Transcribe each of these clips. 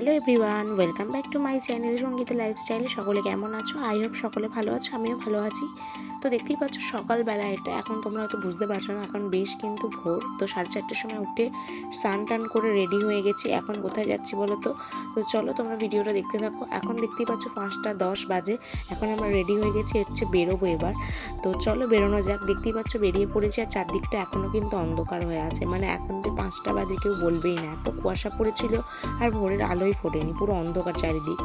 Hello everyone, welcome back to my channel Sangeet lifestyle. সকলে কেমন আছো? আই হোপ সকলে ভালো আছো, আমিও ভালো আছি। তো দেখতেই পাচ্ছ সকালবেলা এটা, এখন তোমরা হয়তো বুঝতে পারছ না, এখন বেশ কিন্তু ভোর। তো সাড়ে চারটের সময় উঠে স্নান টান করে রেডি হয়ে গেছি, এখন কোথায় যাচ্ছি বলো তো? তো চলো তোমরা ভিডিওটা দেখতে থাকো। এখন দেখতেই পাচ্ছ পাঁচটা দশ বাজে, এখন আমরা রেডি হয়ে গেছি, হচ্ছে বেরোবো এবার। তো চলো বেরোনো যাক, দেখতেই পাচ্ছ বেরিয়ে পড়েছি আর চারদিকটা এখনও কিন্তু অন্ধকার হয়ে আছে। মানে এখন যে পাঁচটা বাজে কেউ বলবেই না, এত কুয়াশা পড়েছিল আর ভোরের আলোই ফোটেনি, পুরো অন্ধকার চারিদিক।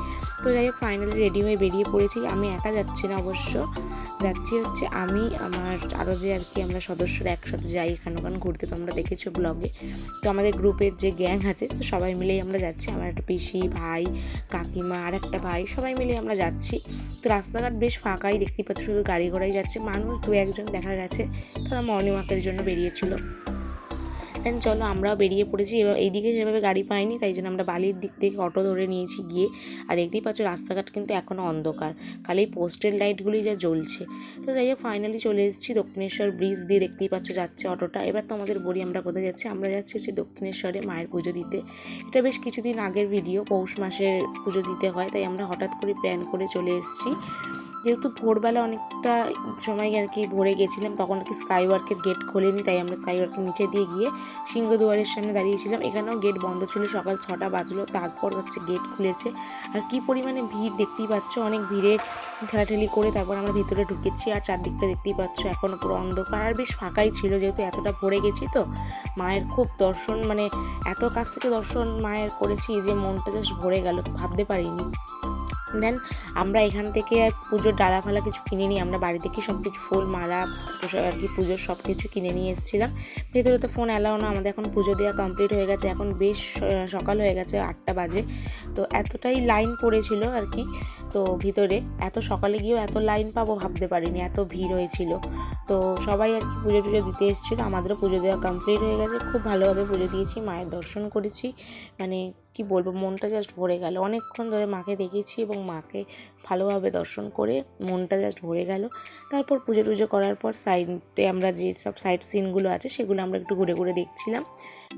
তো যাই হোক ফাইনালি রেডি হয়ে বেরিয়ে পড়েছি। আমি একা যাচ্ছি না অবশ্য। যাচ্ছি হচ্ছে আমি, আমার আরও যে আর কি আমরা সদস্যরা একসাথে যাই এখানে ওখানে ঘুরতে, তোমরা দেখেছ ব্লগে তো আমাদের গ্রুপের যে গ্যাং আছে, তো সবাই মিলেই আমরা যাচ্ছি। আমার একটা পিসি, ভাই, কাকিমা, আর একটা ভাই, সবাই মিলে আমরা যাচ্ছি। তো রাস্তাঘাট বেশ ফাঁকাই দেখতে পাচ্ছি, শুধু গাড়ি ঘোড়াই যাচ্ছে। মানুষ দু একজন দেখা গেছে, তারা মর্নিং ওয়াকের জন্য বেরিয়েছিল। দেন চলো আমরাও বেরিয়ে পড়েছি। এবার এইদিকে যেভাবে গাড়ি পাইনি তাই জন্য আমরা বালির দিক থেকে অটো ধরে নিয়েছি গিয়ে। আর দেখতেই পাচ্ছ রাস্তাঘাট কিন্তু এখনও অন্ধকার। খালি পোস্টের লাইটগুলি যা জ্বলছে। তো যাই হোক ফাইনালি চলে এসেছি দক্ষিণেশ্বর ব্রিজ দিয়ে দেখতেই পাচ্ছ যাচ্ছে অটোটা। এবার তো আমাদের বলি আমরা কোথায় যাচ্ছি। আমরা যাচ্ছি হচ্ছে দক্ষিণেশ্বরে মায়ের পুজো দিতে। এটা বেশ কিছুদিন আগের ভিডিও পৌষ মাসের পুজো দিতে হয়। তাই আমরা হঠাৎ করে প্ল্যান করে চলে এসেছি। যেহেতু ভোরবেলা অনেকটা সময় আর কি ভরে গেছিলাম, তখন আর কি স্কাই ওয়ার্কের গেট খোলেনি, তাই আমরা স্কাই ওয়ার্কের নিচে দিয়ে গিয়ে সিংহদুয়ারের সামনে দাঁড়িয়েছিলাম এখানেও গেট বন্ধ ছিল, সকাল ছটা বাজলো, তারপর হচ্ছে গেট খুলেছে। আর কি পরিমাণে ভিড় দেখতেই পাচ্ছ, অনেক ভিড়ে ঠেলাঠেলি করে তারপর আমরা ভিতরে ঢুকেছি, আর চারদিকটা দেখতেই পাচ্ছ এখনও পুরো অন্ধকার। আর বেশ ফাঁকাই ছিল, যেহেতু এতটা ভরে গেছি তো। মায়ের খুব দর্শন মানে এত কাছ থেকে দর্শন মায়ের করেছি যে মনটা জাস্ট ভরে গেল, ভাবতে পারিনি। দেন আমরা এখান থেকে পুজোর ডালা ফালা কিছু কিনে নিই আমরা বাড়ি থেকে সব কিছু ফুল, মালা আর কি পুজোর সব কিছু কিনে নিয়ে এসেছিলাম। ভেতরে তো ফোন অ্যালাও না, আমাদের এখন পুজো দেওয়া কমপ্লিট হয়ে গেছে, এখন বেশ সকাল হয়ে গেছে আটটা বাজে। তো এতটাই লাইন পড়েছিল আর কি। তো ভিতরে এত সকালে গিয়েও এত লাইন পাবো ভাবতে পারিনি, এত ভিড় হয়েছিল। তো সবাই আর কি পুজো টুজো দিতে এসেছিল, আমাদেরও পুজো দেওয়া কমপ্লিট হয়ে গেছে, খুব ভালোভাবে পুজো দিয়েছি, মায়ের দর্শন করেছি মানে কি বলব, মনটা জাস্ট ভরে গেল। অনেকক্ষণ ধরে মাকে দেখেছি এবং মাকে ভালোভাবে দর্শন করে মনটা জাস্ট ভরে গেল। তারপর পুজো টুজো করার পর সাইডে আমরা যে সব সাইড সিনগুলো আছে, সেগুলো আমরা একটু ঘুরে ঘুরে দেখছিলাম।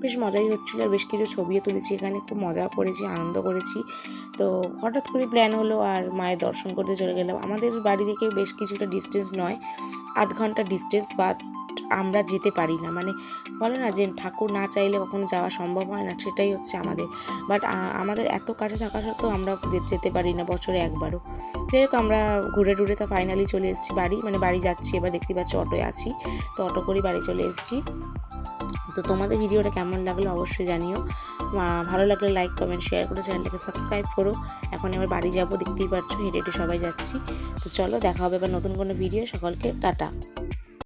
বেশ মজাই হচ্ছিল, আর বেশ কিছু ছবিও তুলেছি এখানে, খুব মজা করেছি, আনন্দ করেছি। তো হঠাৎ করে প্ল্যান হলো, আর মায়ের দর্শন করতে চলে গেলাম। আমাদের বাড়ি থেকে বেশ কিছুটা ডিস্টেন্স নয়, আধ ঘণ্টা ডিস্টেন্স বা আমরা যেতে পারি না। মানে বলে না যে ঠাকুর না চাইলে কখনো যাওয়া সম্ভব হয় না, সেটাই হচ্ছে আমাদের। বাট আমাদের এত কাছে থাকা সত্ত্বেও আমরা যেতে পারি না বছরে একবারও। যাই হোক আমরা ঘুরে টুরে তা ফাইনালি চলে এসেছি বাড়ি মানে বাড়ি যাচ্ছি, এবার দেখতে পাচ্ছি অটোয় আছি, তো অটো করে বাড়ি চলে এসেছি। তো তোমাদের ভিডিওটা কেমন লাগল অবশ্যই জানিও। ভালো লাগলে লাইক কমেন্ট শেয়ার করে চ্যানেলটাকে সাবস্ক্রাইব করো। এখন এবার বাড়ি যাব, দেখতেই পাচ্ছ হেঁটে হেঁটে সবাই যাচ্ছি। তো চলো, দেখা হবে এবার নতুন কোনো ভিডিও সকলকে টাটা।